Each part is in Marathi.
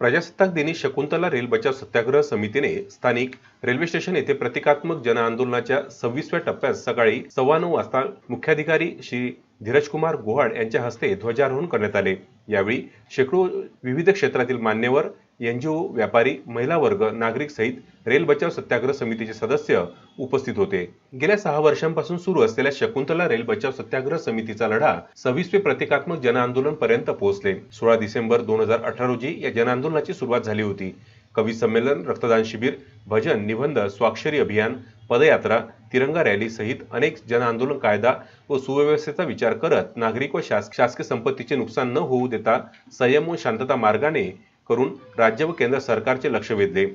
प्रजासत्ताक दिनी शकुंतला रेल बचाव सत्याग्रह समितीने स्थानिक रेल्वे स्टेशन येथे प्रतिकात्मक जनआंदोलनाच्या सव्वीसव्या टप्प्यात सकाळी सव्वा नऊ वाजता मुख्याधिकारी श्री धीरजकुमार गोहाड यांच्या हस्ते ध्वजारोहण करण्यात आले. यावेळी शेकडो विविध क्षेत्रातील मान्यवर एनजीओ व्यापारी महिला वर्ग नागरिक सहित रेल बचाव सत्याग्रह समितीचे सदस्य उपस्थित होते. गेल्या सहा वर्षांपासून सुरू असलेल्या शकुंतला रेल बचाव सत्याग्रह समितीचा लढा सव्वीसवे प्रतिकात्मक जनआंदोलन पर्यंत पोहोचले. सोळा डिसेंबर दोन हजार अठरा रोजी या जनआंदोलनाची सुरुवात झाली होती. कवी संमेलन रक्तदान शिबिर भजन निबंध स्वाक्षरी अभियान पदयात्रा तिरंगा रॅली सहित अनेक जनआंदोलन कायदा व सुव्यवस्थेचा विचार करत नागरिक व शासकीय संपत्तीचे नुकसान न होऊ देता संयम व शांतता मार्गाने करून राज्य व केंद्र सरकारचे लक्ष वेधले.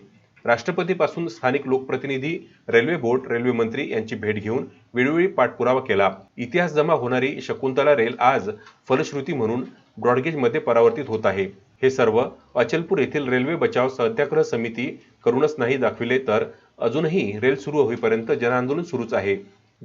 राष्ट्रपतीपासून स्थानिक लोकप्रतिनिधी रेल्वे बोर्ड रेल्वे मंत्री यांची भेट घेऊन वेळोवेळी पाठपुरावा केला. इतिहास जमा होणारी शकुंतला रेल आज फलश्रुती म्हणून ब्रॉडगेजमध्ये परावर्तित होत आहे. हे सर्व अचलपूर येथील रेल्वे बचाव सत्याग्रह समिती करूनच नाही दाखविले तर अजूनही रेल सुरू होईपर्यंत जनआंदोलन सुरूच आहे.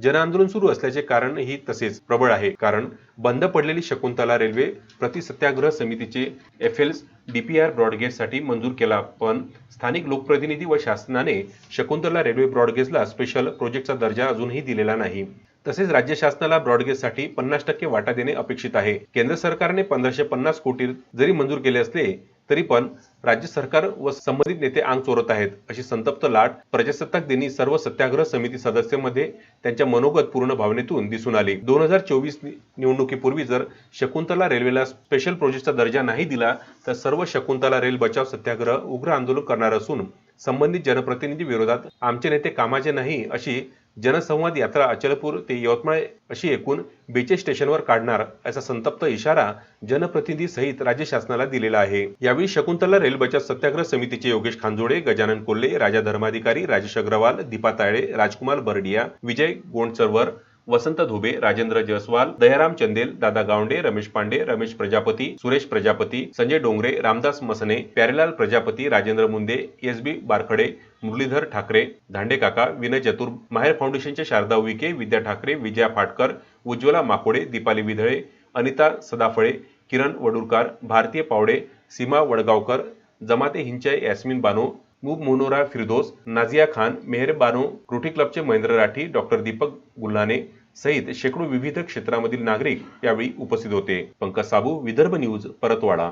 जनआंदोलन सुरू असल्याचे कारण ही तसेच प्रबळ आहे. कारण बंद पडलेली शकुंतला रेल्वे प्रति सत्याग्रह समितीचे एफ एल डीपीआर ब्रॉडगेजसाठी मंजूर केला. पण स्थानिक लोकप्रतिनिधी व शासनाने शकुंतला रेल्वे ब्रॉडगेजला स्पेशल प्रोजेक्टचा दर्जा अजूनही दिलेला नाही. तसेच राज्य शासनाला ब्रॉडगेजसाठी पन्नास टक्के वाटा देणे अपेक्षित आहे. केंद्र सरकारने पंधराशे पन्नास कोटी जरी मंजूर केले असले तरी पण राज्य सरकार व संबंधित नेते अंग चोरत आहेत अशी संतप्त लाट प्रजासत्ताक दिनी सर्व सत्याग्रह समिती सदस्यांमध्ये त्यांच्या मनोगत पूर्ण भावनेतून दिसून आली. दोन हजार चोवीस निवडणुकीपूर्वी जर शकुंतला रेल्वेला स्पेशल प्रोजेक्टचा दर्जा नाही दिला तर सर्व शकुंतला रेल बचाव सत्याग्रह उग्र आंदोलन करणार असून संबंधित जनप्रतिनिधी विरोधात आमचे नेते कामाचे नाही अशी जनसंवाद यात्रा अचलपूर ते यवतमाळ अशी एकूण बेचाळीस स्टेशनवर काढणार असा संतप्त इशारा जनप्रतिनिधी सहित राज्य शासनाला दिलेला आहे. यावेळी शकुंतला रेल बचत सत्याग्रह समितीचे योगेश खांजोडे गजानन कोल्हे राजा धर्माधिकारी राजेश अग्रवाल दीपा तायडे राजकुमार बर्डिया विजय गोंडसरवर वसंत धुबे राजेंद्र जयस्वाल दयाराम चंदेल दादा गावंडे रमेश पांडे रमेश प्रजापती सुरेश प्रजापती संजय डोंगरे रामदास मसने प्यारेलाल प्रजापती राजेंद्र मुंदे एस बी बारखडे मुरलीधर ठाकरे धांडे काका विनय चतुर माहेर फाउंडेशनचे शारदा उईके विद्या ठाकरे विजया फाटकर उज्ज्वला माकोडे दीपाली विधळे अनिता सदाफळे किरण वडुरकार भारतीय पावडे सीमा वडगावकर जमाते हिंचय यास्मिन बानो मुब मोनोरा फिरदोस नाझिया खान मेहर बानो रोटी क्लबचे महेंद्र राठी डॉक्टर दीपक गुल्हाने सहित शेकडो विविध क्षेत्रामधील नागरिक यावेळी उपस्थित होते. पंकज साबू विदर्भ न्यूज परतवाडा.